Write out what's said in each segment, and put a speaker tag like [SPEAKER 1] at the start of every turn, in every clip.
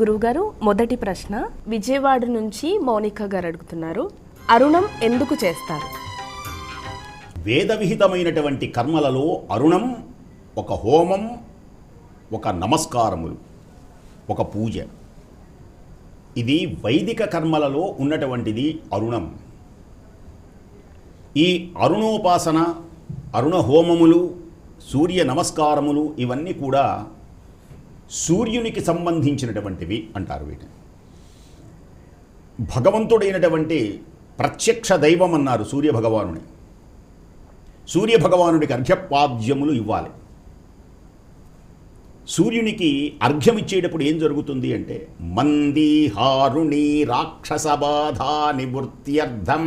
[SPEAKER 1] గురువుగారు మొదటి ప్రశ్న. విజయవాడ నుంచి మౌనిక గారు అడుగుతున్నారు. అరుణం ఎందుకు చేస్తారు?
[SPEAKER 2] వేదవిహితమైనటువంటి కర్మలలో అరుణం ఒక హోమం ఒక నమస్కారములు ఒక పూజ. ఇది వైదిక కర్మలలో ఉన్నటువంటిది అరుణం. ఈ అరుణోపాసన అరుణ హోమములు సూర్య నమస్కారములు ఇవన్నీ కూడా సూర్యునికి సంబంధించినటువంటివి అంటారు వీటిని. భగవంతుడైనటువంటి ప్రత్యక్ష దైవం అన్నారు సూర్య సూర్యభగవానుడికి సూర్య భగవానుడికి అర్ఘ్యపాద్యములు ఇవ్వాలి. సూర్యునికి అర్ఘ్యం ఇచ్చేటప్పుడు ఏం జరుగుతుంది అంటే మందీహారుణి రాక్షస బాధా నివృత్త్యర్థం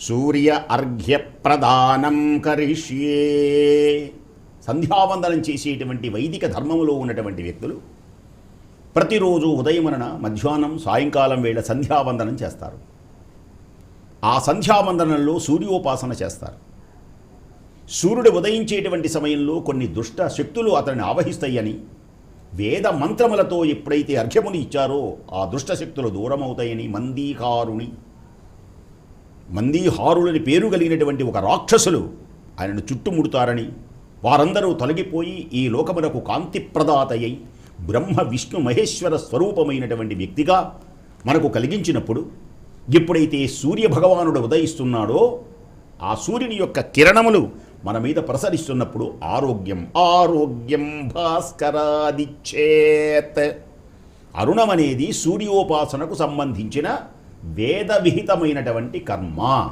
[SPEAKER 2] సూర్య అర్ఘ్య ప్రదానం కరిష్యే. సంధ్యావందనం చేసేటువంటి వైదిక ధర్మములో ఉన్నటువంటి వ్యక్తులు ప్రతిరోజు ఉదయమన మధ్యాహ్నం సాయంకాలం వేళ సంధ్యావందనం చేస్తారు. ఆ సంధ్యావందనంలో సూర్యోపాసన చేస్తారు. సూర్యుడు ఉదయించేటువంటి సమయంలో కొన్ని దుష్ట శక్తులు అతన్ని ఆవహిస్తాయని వేద మంత్రములతో ఎప్పుడైతే అర్ఘ్యముని ఇచ్చారో ఆ దుష్ట శక్తులు దూరమవుతాయని మందీహారుని మందీహారులని పేరు కలిగినటువంటి ఒక రాక్షసులు ఆయనను చుట్టుముడతారని వారందరూ తొలగిపోయి ఈ లోకమునకు కాంతిప్రదాతయ్యై బ్రహ్మ విష్ణు మహేశ్వర స్వరూపమైనటువంటి వ్యక్తిగా మనకు కలిగించినప్పుడు ఎప్పుడైతే సూర్య భగవానుడు ఉదయిస్తున్నాడో ఆ సూర్యుని యొక్క కిరణములు మన మీద ప్రసరిస్తున్నప్పుడు ఆరోగ్యం ఆరోగ్యం భాస్కరాదిచ్చేత్. అరుణం అనేది సూర్యోపాసనకు సంబంధించిన వేదవిహితమైనటువంటి కర్మ.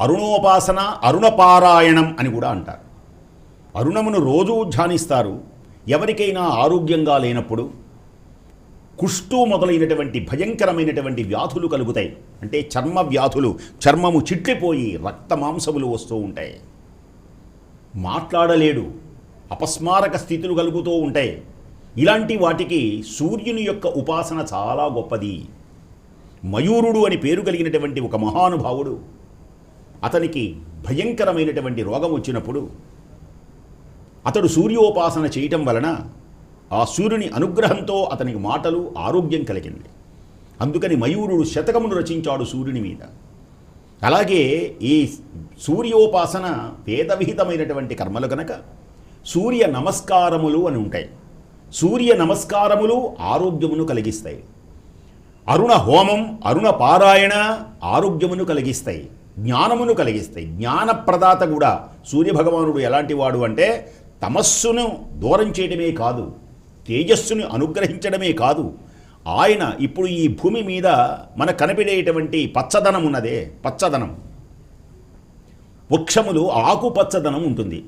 [SPEAKER 2] అరుణోపాసన అరుణపారాయణం అని కూడా అంటారు. అరుణమును రోజూ ధ్యానిస్తారు. ఎవరికైనా ఆరోగ్యంగా లేనప్పుడు కుష్టు మొదలైనటువంటి భయంకరమైనటువంటి వ్యాధులు కలుగుతాయి. అంటే చర్మ వ్యాధులు చర్మము చిట్లిపోయి రక్త మాంసములు వస్తూ ఉంటాయి. మాట్లాడలేడు అపస్మారక స్థితులు కలుగుతూ ఉంటాయి. ఇలాంటి వాటికి సూర్యుని యొక్క ఉపాసన చాలా గొప్పది. మయూరుడు అని పేరు కలిగినటువంటి ఒక మహానుభావుడు అతనికి భయంకరమైనటువంటి రోగం వచ్చినప్పుడు అతడు సూర్యోపాసన చేయటం వలన ఆ సూర్యుని అనుగ్రహంతో అతనికి మాటలు ఆరోగ్యం కలిగింది. అందుకని మయూరుడు శతకమును రచించాడు సూర్యుని మీద. అలాగే ఈ సూర్యోపాసన వేదవిహితమైనటువంటి కర్మలు కనుక సూర్య నమస్కారములు అని ఉంటాయి. సూర్య నమస్కారములు ఆరోగ్యమును కలిగిస్తాయి. అరుణ హోమం అరుణ పారాయణ ఆరోగ్యమును కలిగిస్తాయి. జ్ఞానమును కలిగిస్తాయి. జ్ఞానప్రదాత కూడా సూర్యభగవానుడు ఎలాంటి వాడు అంటే తమస్సును దూరం చేయడమే కాదు తేజస్సును అనుగ్రహించడమే కాదు ఆయన ఇప్పుడు ఈ భూమి మీద మన కనిపించేటువంటి పచ్చదనం ఉన్నదే పచ్చదనం. వృక్షములు ఆకుపచ్చదనం ఉంటుంది.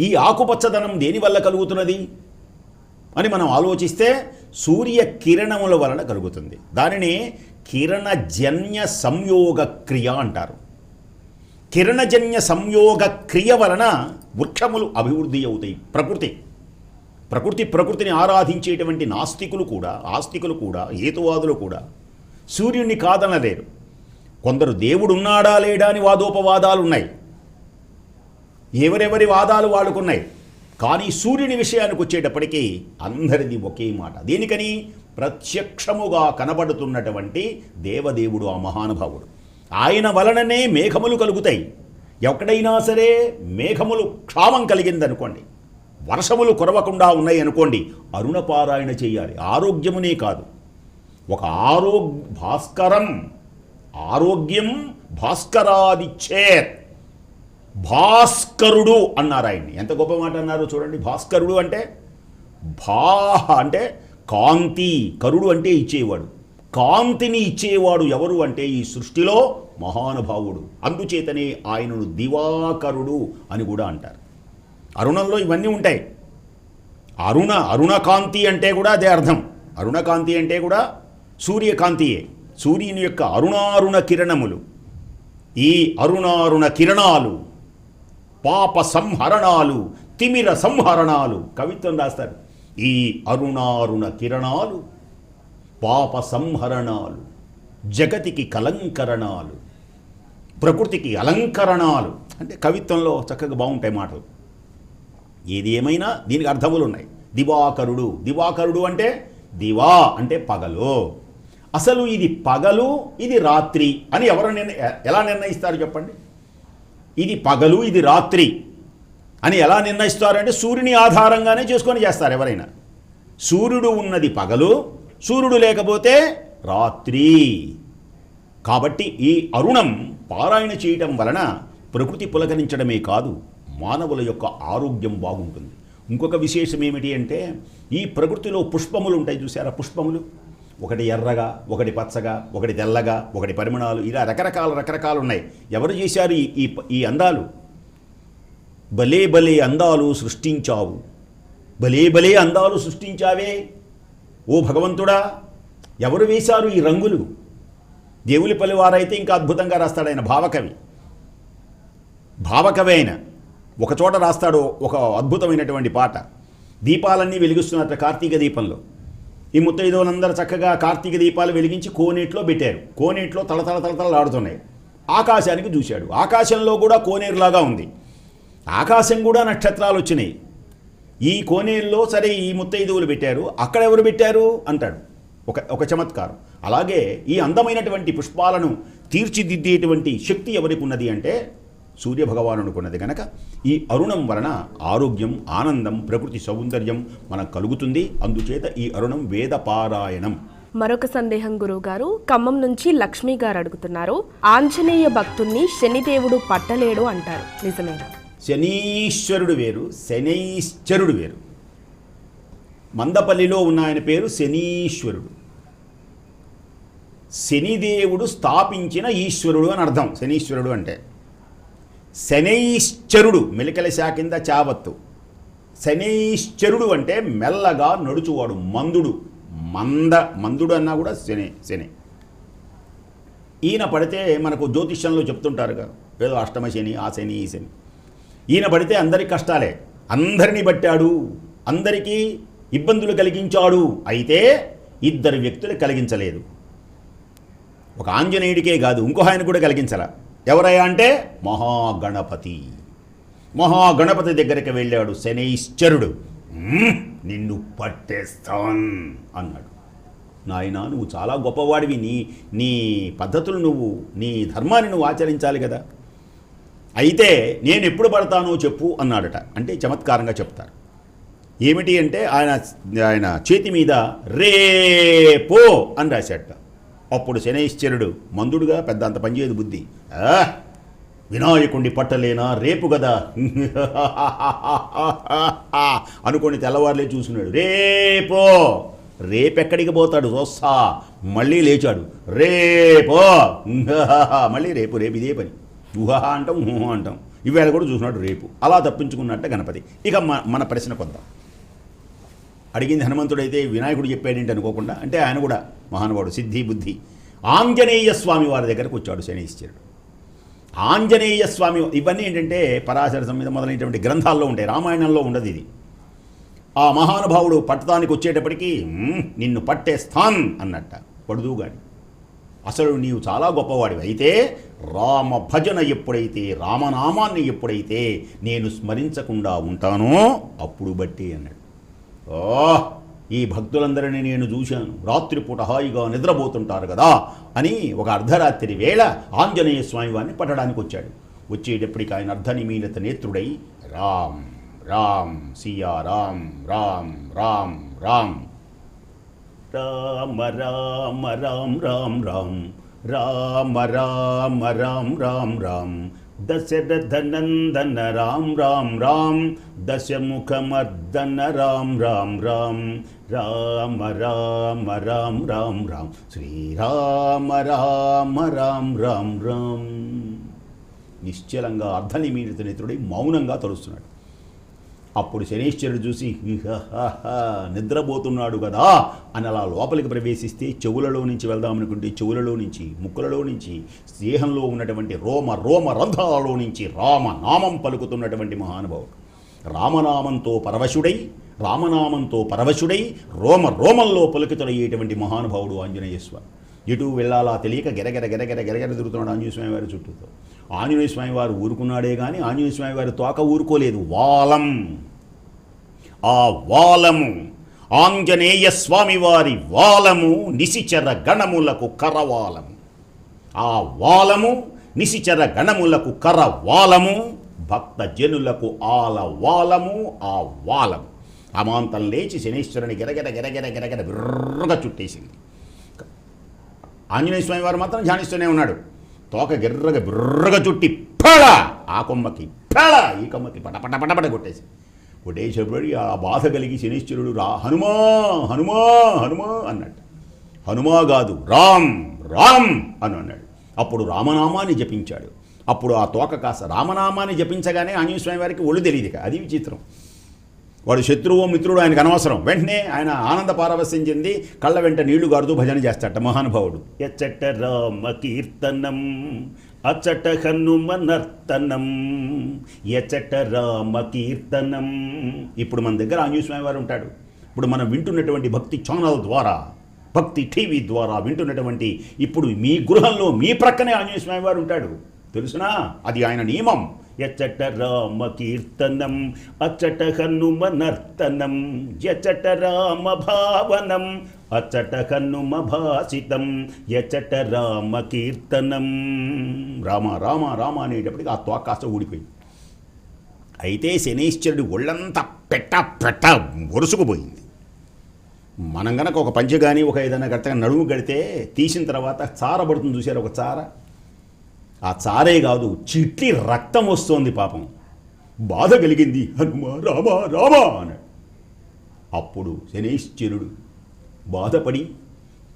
[SPEAKER 2] ఈ ఆకుపచ్చదనం దేనివల్ల కలుగుతున్నది? అని మనం ఆలోచిస్తే సూర్య కిరణముల వలన కలుగుతుంది. దానిని కిరణజన్య సంయోగ క్రియ అంటారు. కిరణజన్య సంయోగ క్రియ వలన వృక్షములు అభివృద్ధి అవుతాయి. ప్రకృతి. ప్రకృతి ప్రకృతిని ఆరాధించేటువంటి నాస్తికులు కూడా ఆస్తికులు కూడా హేతువాదులు కూడా సూర్యుడిని కాదనలేరు. కొందరు దేవుడు ఉన్నాడా లేడా అని వాదోపవాదాలు ఉన్నాయి ఎవరెవరి వాదాలు వాడుకున్నాయి కానీ సూర్యుని విషయానికి వచ్చేటప్పటికీ అందరిది ఒకే మాట. దేనికని? ప్రత్యక్షముగా కనబడుతున్నటువంటి దేవదేవుడు ఆ మహానుభావుడు. ఆయన వలననే మేఘములు కలుగుతాయి. ఎక్కడైనా సరే మేఘములు క్షామం కలిగిందనుకోండి. వర్షములు కురవకుండా ఉన్నాయి అనుకోండి అరుణపారాయణ చేయాలి. ఆరోగ్యమునే కాదు. ఒక ఆరో భాస్కరం ఆరోగ్యం భాస్కరాదిచ్చేత్. భాస్కరుడు అన్నారు ఆయన్ని. ఎంత గొప్ప మాట అన్నారు చూడండి. భాస్కరుడు అంటే భా అంటే కాంతి కరుడు అంటే ఇచ్చేవాడు. కాంతిని ఇచ్చేవాడు ఎవరు అంటే ఈ సృష్టిలో మహానుభావుడు. అందుచేతనే ఆయనను దివాకరుడు అని కూడా అంటారు. అరుణంలో ఇవన్నీ ఉంటాయి. అరుణ అరుణకాంతి అంటే కూడా అదే అర్థం. అరుణకాంతి అంటే కూడా సూర్యకాంతియే. సూర్యుని యొక్క అరుణారుణ కిరణములు. ఈ అరుణారుణ కిరణాలు పాప సంహరణాలు తిమిర సంహరణాలు కవిత్వం రాస్తారు. ఈ అరుణారుణ కిరణాలు పాప సంహరణాలు జగతికి కలంకరణాలు ప్రకృతికి అలంకరణాలు. అంటే కవిత్వంలో చక్కగా బాగుంటాయి మాటలు. ఏది ఏమైనా దీనికి అర్థములు ఉన్నాయి దివాకరుడు దివాకరుడు అంటే దివా అంటే పగలు. అసలు ఇది పగలు ఇది రాత్రి అని ఎవరు నిర్ణ ఎలా నిర్ణయిస్తారు చెప్పండి? ఇది పగలు ఇది రాత్రి అని ఎలా నిర్ణయిస్తారంటే సూర్యుని ఆధారంగానే చేసుకొని చేస్తారు ఎవరైనా. సూర్యుడు ఉన్నది పగలు సూర్యుడు లేకపోతే రాత్రి. కాబట్టి ఈ అరుణం పారాయణ చేయటం వలన ప్రకృతి పులకరించడమే కాదు మానవుల యొక్క ఆరోగ్యం బాగుంటుంది. ఇంకొక విశేషం ఏమిటి అంటే ఈ ప్రకృతిలో పుష్పములు ఉంటాయి చూసారా పుష్పములు? ఒకటి ఎర్రగా ఒకటి పచ్చగా ఒకటి తెల్లగా ఒకటి పరిమణాలు ఇలా రకరకాల రకరకాలు ఉన్నాయి. ఎవరు చేశారు ఈ- ఈ ఈ అందాలు? భలే భలే అందాలు సృష్టించావు. భలే భలే అందాలు సృష్టించావే. ఓ భగవంతుడా ఎవరు వేశారు ఈ రంగులు? దేవులిపల్లి వారైతే ఇంకా అద్భుతంగా రాస్తాడు ఆయన భావకవి. భావకవి ఆయన. ఒకచోట రాస్తాడు ఒక అద్భుతమైనటువంటి పాట. దీపాలన్నీ వెలిగిస్తున్నట్ట కార్తీక దీపంలో. ఈ ముత్తైదోలందరూ చక్కగా కార్తీక దీపాలు వెలిగించి కోనేట్లో పెట్టారు. కోనేట్లో తలతల తలతలలాడుతున్నాయి ఆకాశానికి చూశాడు. ఆకాశంలో కూడా కోనేరులాగా ఉంది. ఆకాశం కూడా నక్షత్రాలు వచ్చినాయి. ఈ కోనేల్లో సరే ఈ ముత్తైదువులు పెట్టారు అక్కడ ఎవరు పెట్టారు? అంటాడు. ఒక ఒక చమత్కారం. అలాగే ఈ అందమైనటువంటి పుష్పాలను తీర్చిదిద్దేటువంటి శక్తి ఎవరికి ఉన్నది అంటే సూర్యభగవానుడికి ఉన్నది కనుక ఈ అరుణం వలన ఆరోగ్యం ఆనందం ప్రకృతి సౌందర్యం మనకు కలుగుతుంది. అందుచేత ఈ అరుణం వేదపారాయణం
[SPEAKER 1] మరొక సందేహం గురువు గారు ఖమ్మం నుంచి లక్ష్మి గారు అడుగుతున్నారు ఆంజనేయ భక్తుణ్ణి శనిదేవుడు పట్టలేడు అంటారు. నిజమేనా?
[SPEAKER 2] శనీశ్వరుడు వేరు శనైశ్చరుడు వేరు. మందపల్లిలో ఉన్న ఆయన పేరు శనీశ్వరుడు. శనిదేవుడు స్థాపించిన ఈశ్వరుడు అని అర్థం శనీశ్వరుడు అంటే. శనైశ్చరుడు మెలికల శాఖ కింద చావత్తు. శనైశ్చరుడు అంటే మెల్లగా నడుచువాడు మందుడు. మంద మందుడు అన్నా కూడా శని శని. ఈయన పడితే మనకు జ్యోతిష్యంలో చెప్తుంటారుగా ఏదో అష్టమ శని ఆ శని ఈ శని. ఈయన పడితే అందరి కష్టాలే. అందరినీ పట్టాడు. అందరికీ ఇబ్బందులు కలిగించాడు. అయితే ఇద్దరు వ్యక్తులు కలిగించలేదు. ఒక ఆంజనేయుడికే కాదు ఇంకో ఆయన కూడా కలిగించాల. ఎవరయ్యా అంటే మహాగణపతి. మహాగణపతి దగ్గరికి వెళ్ళాడు శనైశ్చరుడు. నిన్ను పట్టేస్తాన్ అన్నాడు. నాయనా నువ్వు చాలా గొప్పవాడివి. నీ నీ పద్ధతులు నువ్వు నీ ధర్మాన్ని నువ్వు ఆచరించాలి కదా. అయితే నేను ఎప్పుడు పడతానో చెప్పు అన్నాడట. అంటే చమత్కారంగా చెప్తారు. ఏమిటి అంటే ఆయన ఆయన చేతి మీద రేపో అని రాశాడట. అప్పుడు శనైశ్చరుడు మందుడుగా పెద్ద అంత పనిచేయదు బుద్ధి. "ఆ, వినాయకుణ్ణి పట్టలేనా రేపు కదా అనుకొని తెల్లవారులే చూసినాడు రేపో రేపెక్కడికి పోతాడు చూస్తా మళ్ళీ లేచాడు. రేపో మళ్ళీ రేపు రేపు ఇదే పని. ఊహా అంటాం ఊహ అంటాం. ఇవాళ కూడా చూసినాడు రేపు. అలా తప్పించుకున్నట్ట గణపతి. ఇక మన ప్రశ్న కొందాం. అడిగింది హనుమంతుడైతే వినాయకుడు చెప్పాడేంటి అనుకోకుండా అంటే ఆయన కూడా మహానుభావుడు సిద్ధి బుద్ధి. ఆంజనేయ స్వామి వారి దగ్గరకు వచ్చాడు శనీశ్వరుడు ఆంజనేయ స్వామి ఇవన్నీ ఏంటంటే పరాశర సంహిత మొదలైనటువంటి గ్రంథాల్లో ఉంటాయి. రామాయణంలో ఉండదు ఇది. ఆ మహానుభావుడు పట్టడానికి వచ్చేటప్పటికి నిన్ను పట్టేస్తాన్ అన్నట్ట. పడుదు అసలు నీవు చాలా గొప్పవాడివి. అయితే రామ భజన ఎప్పుడైతే రామనామాన్ని ఎప్పుడైతే నేను స్మరించకుండా ఉంటానో అప్పుడు బట్టి అన్నాడు. ఓ ఈ భక్తులందరినీ నేను చూశాను. రాత్రిపూట హాయిగా నిద్రపోతుంటారు కదా అని ఒక అర్ధరాత్రి వేళ ఆంజనేయ స్వామి వారిని పట్టడానికి వచ్చాడు. వచ్చేటప్పటికి ఆయన అర్ధనిమీలిత నేత్రుడై రామ్ రామ్ సియా రామ్ రామ్ రామ్ రామ్ రామ రామ రామ రామ రామ రామ రామ రామ రామ రామ దశరథ నందన రామ రామ రామ దశముఖమర్దన రామ రామ రామ రామ రామ రామ రామ రామ శ్రీరామ రామ రామ రామ రామ నిశ్చలంగా అర్ధనిమీడిత నేత్రుడై మౌనంగా తలుస్తున్నాడు అప్పుడు శనీశ్వరుడు చూసి నిద్రపోతున్నాడు కదా అని అలా లోపలికి ప్రవేశిస్తే చెవులలో నుంచి వెళ్దామనుకుంటే చెవులలో నుంచి ముక్కులలో నుంచి స్నేహంలో ఉన్నటువంటి రోమ రోమ రంధ్రాలలో నుంచి రామనామం పలుకుతున్నటువంటి మహానుభావుడు. రామనామంతో పరవశుడై రామనామంతో పరవశుడై రోమ రోమంలో పలుకుతుడయ్యేటువంటి మహానుభావుడు ఆంజనేయ స్వామి ఎటు వెళ్ళాలా తెలియక గెరగెర గెరగెర గెరగెర తిరుగుతున్నాడు ఆంజనేయ స్వామి వారి చుట్టూతో. ఆంజనేయ స్వామి వారు ఊరుకున్నాడే కానీ ఆంజనేయ స్వామి వారి తోక ఊరుకోలేదు. వాలం. ఆ వాలము. ఆంజనేయ స్వామివారి వాలము నిశిచర గణములకు కరవాలము. ఆ వాలము నిశిచర గణములకు కరవాలము. భక్త జనులకు ఆల వాలము ఆ వాలము. అమాంతం లేచి శనీశ్వరుని గిరగిర గిరగిర గిరగిర బిర్రగా చుట్టేసింది. ఆంజనేయ స్వామి వారు మాత్రం ధ్యానిస్తూనే ఉన్నాడు. తోక గిర్రగా బిర్రగా చుట్టి పెళ ఆ కొమ్మకి పెళ ఈ కొమ్మకి పట పట పట పట కొట్టేసి కొట్టేసేపడి ఆ బాధ కలిగి శనిశ్చరుడు రా హనుమా హనుమా హనుమా అన్నాడు. హనుమా కాదు రామ్ రామ్ అని అన్నాడు. అప్పుడు రామనామాన్ని జపించాడు. అప్పుడు ఆ తోక కాస్త రామనామాన్ని జపించగానే ఆంజనేయస్వామి వారికి ఒళ్ళు తెలియదు అది విచిత్రం. వాడు శత్రువు మిత్రుడు ఆయనకు అనవసరం. వెంటనే ఆయన ఆనంద పారవస్యం చెంది కళ్ళ వెంట నీళ్ళు గారుతూ భజన చేస్తాట మహానుభావుడు. ఎచ్చట రామ కీర్తనం అచ్చట హనుమనర్తనం నర్తనం ఎచ్చట రామ కీర్తనం ఇప్పుడు మన దగ్గర ఆంజనేయ స్వామి వారు ఉంటాడు. ఇప్పుడు మనం వింటున్నటువంటి భక్తి ఛానల్ ద్వారా భక్తి టీవీ ద్వారా వింటున్నటువంటి ఇప్పుడు మీ గృహంలో మీ ప్రక్కనే ఆంజనేయ స్వామి వారు ఉంటాడు. తెలుసునా? అది ఆయన నియమం. ఎచ్చట రామ కీర్తనం అచ్చట హనుమ నర్తనం ఎచ్చట రామ భావనం అచ్చట హనుమ భాసితం ఎచ్చట రామ కీర్తనం రామ రామ రామ అనేటప్పటికి ఆ తోక ఊడిపోయింది. అయితే శనీశ్వరుడు ఒళ్ళంతా పెట్ట పెట్ట ఒరుసుకుపోయింది. మనం గనక ఒక పంచగాని కానీ ఒక ఏదైనా గడితే నడుము కడితే తీసిన తర్వాత చార పడుతుంది చూసారు ఒక చార? ఆ చారే కాదు చిట్లి రక్తం వస్తోంది పాపం. బాధ కలిగింది. హనుమ రామా రామా అన్నాడు. అప్పుడు శనీశ్వరుడు బాధపడి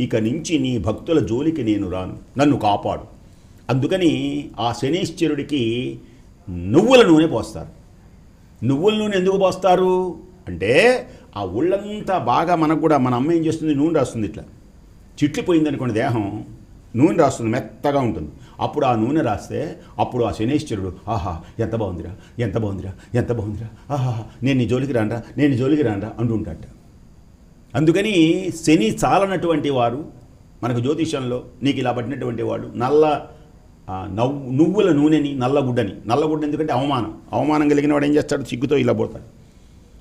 [SPEAKER 2] ఇక నుంచి నీ భక్తుల జోలికి నేను రాను. నన్ను కాపాడు. అందుకని ఆ శనీశ్వరుడికి నువ్వుల నూనె పోస్తారు. నువ్వుల నూనె ఎందుకు పోస్తారు? అంటే ఆ ఒళ్ళంతా బాగా మనకు కూడా మన అమ్మ ఏం చేస్తుంది? నూనె రాస్తుంది ఇట్లా. చిట్లిపోయింది పోయిందనుకోండి దేహం. నూనె రాస్తుంది మెత్తగా ఉంటుంది. అప్పుడు ఆ నూనె రాస్తే అప్పుడు ఆ శనేశ్వరుడు ఆహా ఎంత బాగుందిరా ఎంత బాగుందిరా ఎంత బాగుందిరా ఆహా నేను నీ జోలికి రానరా నేను నీ జోలికి రానరా అంటుంటాట. అందుకని శని చాలనటువంటి వారు మనకు జ్యోతిషంలో నీకు ఇలా పట్టినటువంటి వాడు నల్ల నవ్వు నువ్వుల నూనెని నల్లగుడ్డని నల్లగుడ్డ ఎందుకంటే అవమానం. అవమానం కలిగిన వాడు ఏం చేస్తాడు? సిగ్గుతో ఇలా పోతాడు.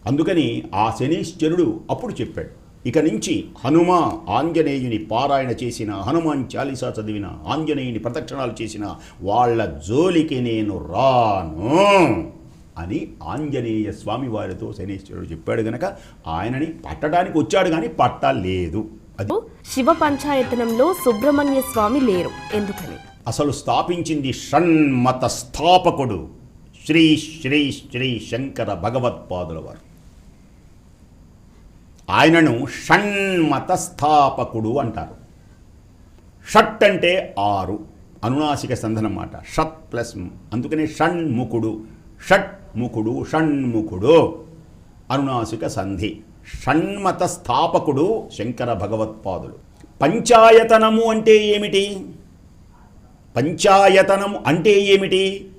[SPEAKER 2] అందుకని ఆ శనీశ్వరుడు అప్పుడు చెప్పాడు ఇక నుంచి హనుమ ఆంజనేయుని పారాయణ చేసిన హనుమాన్ చాలీసా చదివిన ఆంజనేయుని ప్రదక్షిణాలు చేసిన వాళ్ళ జోలికి నేను రాను అని ఆంజనేయ స్వామి వారితో శనీశ్వరుడు చెప్పాడు గనక ఆయనని పట్టడానికి వచ్చాడు కానీ పట్టలేదు. అది
[SPEAKER 1] శివ పంచాయతనంలో సుబ్రహ్మణ్య స్వామి లేరు. ఎందుకని?
[SPEAKER 2] అసలు స్థాపించింది షణ్మత స్థాపకుడు శ్రీ శ్రీ శ్రీ శంకర భగవత్పాదుల వారు. ఆయనను షణ్మత స్థాపకుడు అంటారు. షట్ అంటే ఆరు అనునాసిక సంధనం మాట. షట్ ప్లస్ అందుకనే షణ్ముఖుడు. షట్ముఖుడు షణ్ముఖుడు. అనునాసిక సంధి. షణ్మత స్థాపకుడు శంకర భగవత్పాదులు పంచాయతనము అంటే ఏమిటి? పంచాయతనం అంటే ఏమిటి?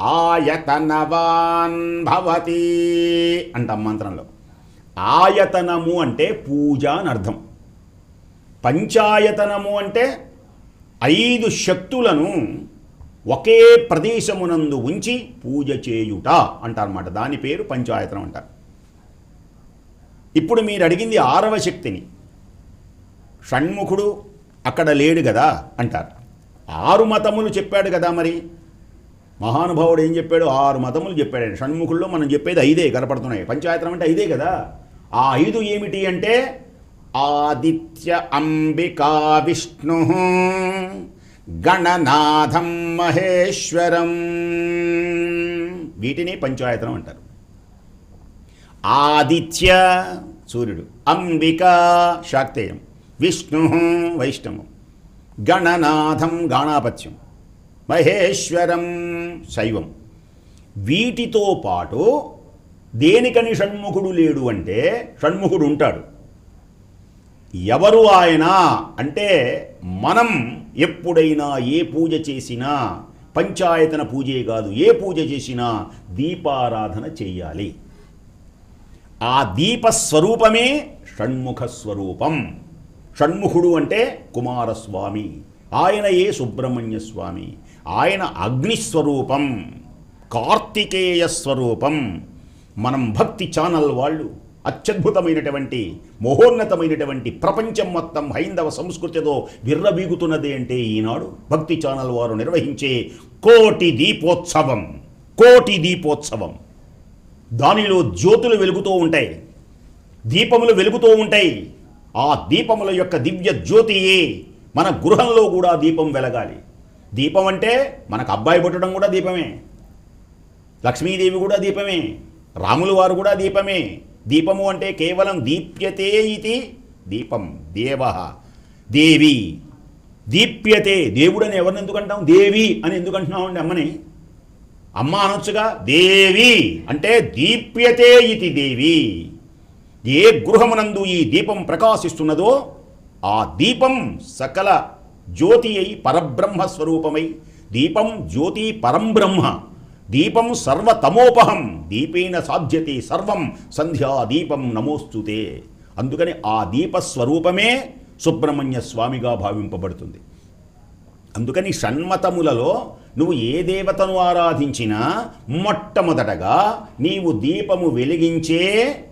[SPEAKER 2] ఆయతనవాన్ భవతి అంట మంత్రంలో. ఆయతనము అంటే పూజ అని అర్థం. పంచాయతనము అంటే ఐదు శక్తులను ఒకే ప్రదేశమునందు ఉంచి పూజ చేయుట అంటారన్నమాట. దాని పేరు పంచాయతనం అంటారు. ఇప్పుడు మీరు అడిగింది ఆరవ శక్తిని. షణ్ముఖుడు అక్కడ లేడు కదా అంటారు. ఆరు మతములు చెప్పాడు కదా మరి. మహానుభావుడు ఏం చెప్పాడు? ఆరు మతములు చెప్పాడు. షణ్ముఖుల్లో మనం చెప్పేది ఐదే కనపడుతున్నాయి. పంచాయతనం అంటే ఐదే కదా. ఆ ఐదు ఏమిటి అంటే ఆదిత్య అంబికా విష్ణు గణనాథం మహేశ్వరం. వీటిని పంచాయతనం అంటారు. ఆదిత్య సూర్యుడు అంబిక శాక్తేయం విష్ణు వైష్ణవం గణనాథం గాణాపత్యం మహేశ్వరం శైవం. వీటితో పాటు దేనికని షణ్ముఖుడు లేడు అంటే షణ్ముఖుడు ఉంటాడు. ఎవరు ఆయన అంటే మనం ఎప్పుడైనా ఏ పూజ చేసినా పంచాయతన పూజే కాదు ఏ పూజ చేసినా దీపారాధన చెయ్యాలి ఆ దీపస్వరూపమే షణ్ముఖ స్వరూపం. షణ్ముఖుడు అంటే కుమారస్వామి ఆయన ఏ సుబ్రహ్మణ్య స్వామి ఆయన అగ్నిస్వరూపం కార్తికేయ స్వరూపం మనం భక్తి ఛానల్ వాళ్ళు అత్యద్భుతమైనటువంటి మహోన్నతమైనటువంటి ప్రపంచం మొత్తం హైందవ సంస్కృతితో విర్రబీగుతున్నది అంటే ఈనాడు భక్తి ఛానల్ వారు నిర్వహించే కోటి దీపోత్సవం. కోటి దీపోత్సవం. దానిలో జ్యోతులు వెలుగుతూ ఉంటాయి. దీపములు వెలుగుతూ ఉంటాయి. ఆ దీపముల యొక్క దివ్య జ్యోతియే మన గృహంలో కూడా దీపం వెలగాలి. దీపం అంటే మనకు అబ్బాయి పుట్టడం కూడా దీపమే. లక్ష్మీదేవి కూడా దీపమే. రాముల వారు కూడా దీపమే. దీపము అంటే కేవలం దీప్యతే ఇది. దీపం దేవ. దేవి. దీప్యతే. దేవుడని ఎవరిని ఎందుకు అంటాం దేవి అని ఎందుకు అంటున్నాం అండి అమ్మని? అమ్మ అనొచ్చుగా దేవి అంటే దీప్యతే ఇది దేవి. ఏ గృహమునందు ఈ దీపం ప్రకాశిస్తున్నదో ఆ దీపం సకల జ్యోతి అయి పరబ్రహ్మ స్వరూపమై దీపం జ్యోతి పరంబ్రహ్మ దీపం సర్వతమోపహం దీపేన సాధ్యతే సర్వం సంధ్యా దీపం నమోస్తుతే అందుకని ఆ దీపస్వరూపమే సుబ్రహ్మణ్య స్వామిగా భావింపబడుతుంది. అందుకని షణ్మతములలో నువ్వు ఏ దేవతను ఆరాధించినా మొట్టమొదటగా నీవు దీపము వెలిగించే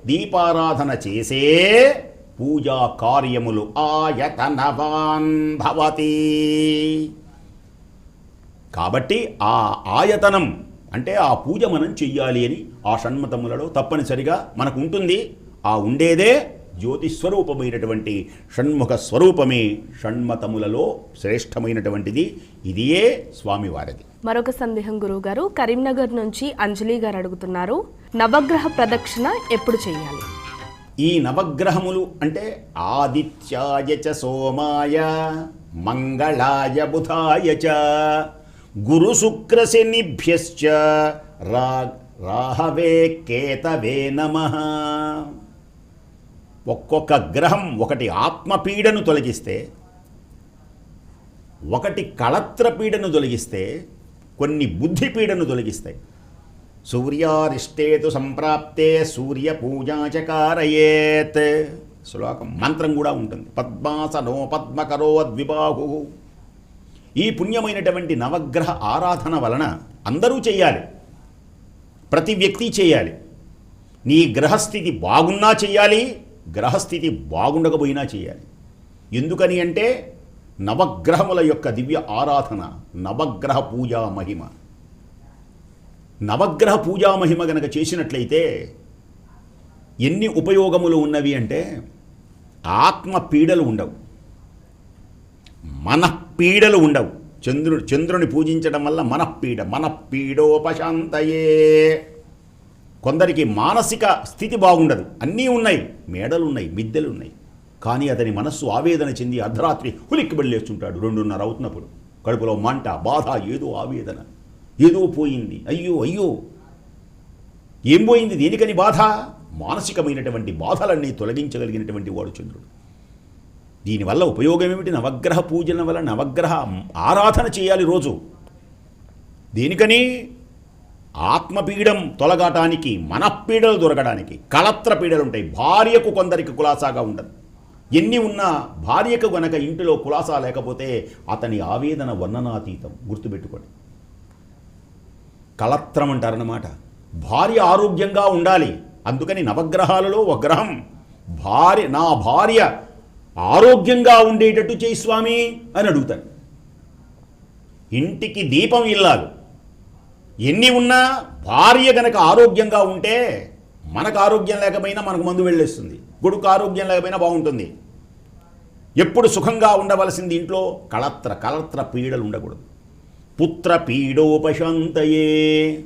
[SPEAKER 2] దీపారాధన చేసే పూజా కార్యములు ఆయతనవాన్ భవతి. కాబట్టి ఆ ఆయతనం అంటే ఆ పూజ మనం చెయ్యాలి అని ఆ షణ్మతములలో తప్పనిసరిగా మనకు ఉంటుంది ఆ ఉండేదే జ్యోతి స్వరూపమైనటువంటి షణ్ముఖ స్వరూపమే షణ్మతములలో శ్రేష్టమైనటువంటిది. ఇదియే స్వామివారిది.
[SPEAKER 1] మరొక సందేహం గురువు గారు కరీంనగర్ నుంచి అంజలి గారు అడుగుతున్నారు నవగ్రహ ప్రదక్షిణ ఎప్పుడు చేయాలి
[SPEAKER 2] ఈ నవగ్రహములు అంటే ఆదిత్యాయ చ సోమాయ మంగళాయ బుధాయ చ గురు రా రాహవే కేతవే నమ. ఒక్కొక్క గ్రహం ఒకటి ఆత్మపీడను తొలగిస్తే ఒకటి కళత్ర పీడను తొలగిస్తే కొన్ని బుద్ధి పీడను తొలగిస్తాయి. సూర్యారిష్టేతు సంప్రాప్తే సూర్య పూజాచకారయేత్ శ్లోకం మంత్రం కూడా ఉంటుంది. పద్మాసనో పద్మకరో ద్విబాహు ఈ పుణ్యమైనటువంటి నవగ్రహ ఆరాధన వలన అందరూ చేయాలి ప్రతి వ్యక్తి చేయాలి నీ గ్రహస్థితి బాగున్నా చేయాలి గ్రహస్థితి బాగుండకపోయినా చేయాలి ఎందుకని అంటే నవగ్రహముల యొక్క దివ్య ఆరాధన నవగ్రహ పూజా మహిమ. నవగ్రహ పూజా మహిమ గనక చేసినట్లయితే ఎన్ని ఉపయోగములు ఉన్నవి అంటే ఆత్మ పీడలు ఉండవు. మనఃపీడలు ఉండవు. చంద్రుడు చంద్రుని పూజించడం వల్ల మనఃపీడ మనఃపీడోపశాంతయే. కొందరికి మానసిక స్థితి బాగుండదు. అన్నీ ఉన్నాయి మేడలు ఉన్నాయి మిద్దెలు ఉన్నాయి కానీ అతని మనస్సు ఆవేదన చెంది అర్ధరాత్రి హులిక్కి వెళ్ళేస్తుంటాడు రెండున్నర అవుతున్నప్పుడు కడుపులో మంట బాధ ఏదో ఆవేదన. ఏదో పోయింది. అయ్యో అయ్యో. ఏం పోయింది? దేనికని బాధ? మానసికమైనటువంటి బాధలన్నీ తొలగించగలిగినటువంటి వాడు చంద్రుడు. దీనివల్ల ఉపయోగం ఏమిటి నవగ్రహ పూజల వల్ల నవగ్రహ ఆరాధన చేయాలి రోజు. దేనికని ఆత్మపీడం తొలగటానికి మనపీడలు దొరకడానికి కళత్ర పీడలు ఉంటాయి. భార్యకు కొందరికి కులాసాగా ఉండదు. ఎన్ని ఉన్నా భార్యకు గనక ఇంటిలో కులాసా లేకపోతే అతని ఆవేదన వర్ణనాతీతం. గుర్తుపెట్టుకోండి. కళత్రం అంటారన్నమాట. భార్య ఆరోగ్యంగా ఉండాలి. అందుకని నవగ్రహాలలో ఒక గ్రహం. భార్య నా భార్య ఆరోగ్యంగా ఉండేటట్టు చేయి స్వామి అని అడుగుతాడు. ఇంటికి దీపం ఇల్లాలు. ఎన్ని ఉన్నా భార్య గనక ఆరోగ్యంగా ఉంటే మనకు ఆరోగ్యం లేకపోయినా మనకు మందు వెళ్ళేస్తుంది. కొడుకు ఆరోగ్యం లేకపోయినా బాగుంటుంది. ఎప్పుడు సుఖంగా ఉండవలసింది ఇంట్లో కళత్ర కళత్ర పీడలు ఉండకూడదు. పుత్ర పీడోపశాంతయే.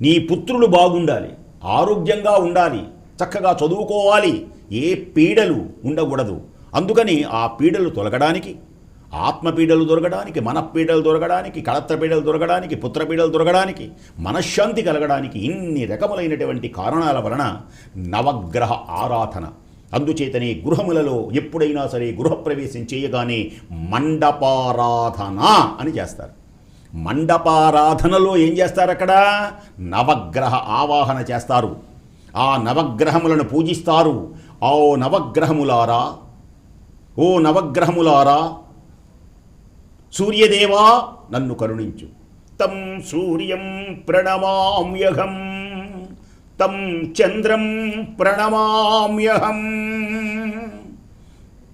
[SPEAKER 2] నీ పుత్రులు బాగుండాలి ఆరోగ్యంగా ఉండాలి చక్కగా చదువుకోవాలి ఏ పీడలు ఉండకూడదు. అందుకని ఆ పీడలు తొలగడానికి ఆత్మపీడలు దొరకడానికి మనపీడలు దొరకడానికి కళత్రపీడలు దొరకడానికి పుత్రపీడలు దొరకడానికి మనశ్శాంతి కలగడానికి ఇన్ని రకములైనటువంటి కారణాల వలన నవగ్రహ ఆరాధన. అందుచేతనే గృహములలో ఎప్పుడైనా సరే గృహప్రవేశం చేయగానే మండపారాధన అని చేస్తారు. మండపారాధనలో ఏం చేస్తారు అక్కడ? నవగ్రహ ఆవాహన చేస్తారు. ఆ నవగ్రహములను పూజిస్తారు. ఆ నవగ్రహములారా ఓ నవగ్రహములారా సూర్యదేవా నన్ను కరుణించు తం సూర్యం ప్రణమామ్యహం తం చంద్రం ప్రణమామ్యహం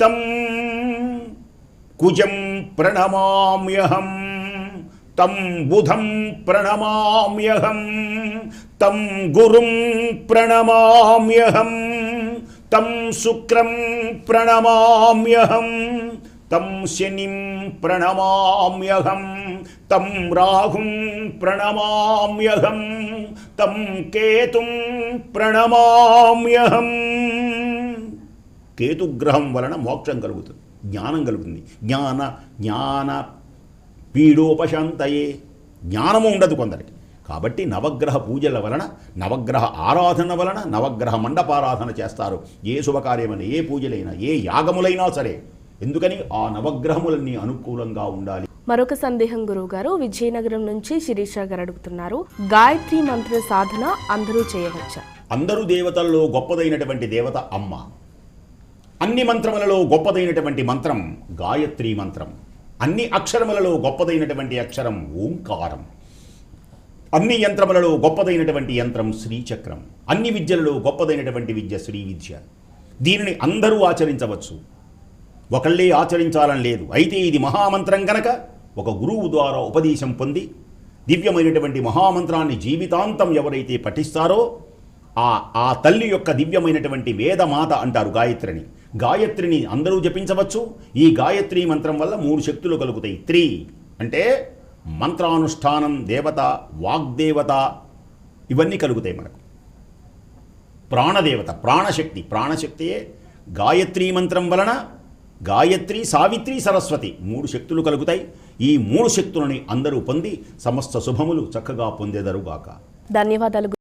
[SPEAKER 2] తం కుజం ప్రణమామ్యహం తం బుధం ప్రణమామ్యహం తం గురుం ప్రణమామ్యహం తం శుక్రం ప్రణమామ్యహం తం శనిం ప్రణమామ్యహం తం రాహుం ప్రణమామ్యహం తం కేతుం ప్రణమామ్యహం. కేతుగ్రహం వలన మోక్షం కలుగుతుంది జ్ఞానం కలుగుతుంది. జ్ఞాన జ్ఞాన పీడోపశాంతయే. జ్ఞానము ఉండదు కొందరికి. కాబట్టి నవగ్రహ పూజల వలన నవగ్రహ ఆరాధన వలన నవగ్రహ మండపారాధన చేస్తారు. ఏ శుభకార్యమైన ఏ పూజలైనా ఏ యాగములైనా సరే. ఎందుకని? ఆ నవగ్రహములన్నీ అనుకూలంగా ఉండాలి.
[SPEAKER 1] మరొక సందేహం గురువు గారు విజయనగరం నుంచి శిరీష గారు అడుగుతున్నారు. గాయత్రి మంత్ర సాధన అందరూ చేయవచ్చా?
[SPEAKER 2] అందరు దేవతల్లో గొప్పదైనటువంటి దేవత అమ్మ. అన్ని మంత్రములలో గొప్పదైనటువంటి మంత్రం గాయత్రి మంత్రం. అన్ని అక్షరములలో గొప్పదైనటువంటి అక్షరం ఓంకారం. అన్ని యంత్రములలో గొప్పదైనటువంటి యంత్రం శ్రీచక్రం. అన్ని విద్యలలో గొప్పదైనటువంటి విద్య శ్రీ విద్య. దీనిని అందరూ ఆచరించవచ్చు. ఒకళ్ళే ఆచరించాలని లేదు. అయితే ఇది మహామంత్రం కనుక ఒక గురువు ద్వారా ఉపదేశం పొంది దివ్యమైనటువంటి మహామంత్రాన్ని జీవితాంతం ఎవరైతే పఠిస్తారో ఆ ఆ తల్లి యొక్క దివ్యమైనటువంటి వేదమాత అంటారు గాయత్రిని. గాయత్రిని అందరూ జపించవచ్చు. ఈ గాయత్రి మంత్రం వల్ల మూడు శక్తులు కలుగుతాయి. త్రీ అంటే మంత్రానుష్ఠానం దేవత వాగ్దేవత ఇవన్నీ కలుగుతాయి మనకు. ప్రాణదేవత ప్రాణశక్తి. ప్రాణశక్తియే గాయత్రీ మంత్రం వలన గాయత్రి సావిత్రి సరస్వతి మూడు శక్తులు కలుగుతాయి. ఈ మూడు శక్తులని అందరూ పొంది సమస్త శుభములు చక్కగా పొందేదరుగాక.
[SPEAKER 1] ధన్యవాదాలు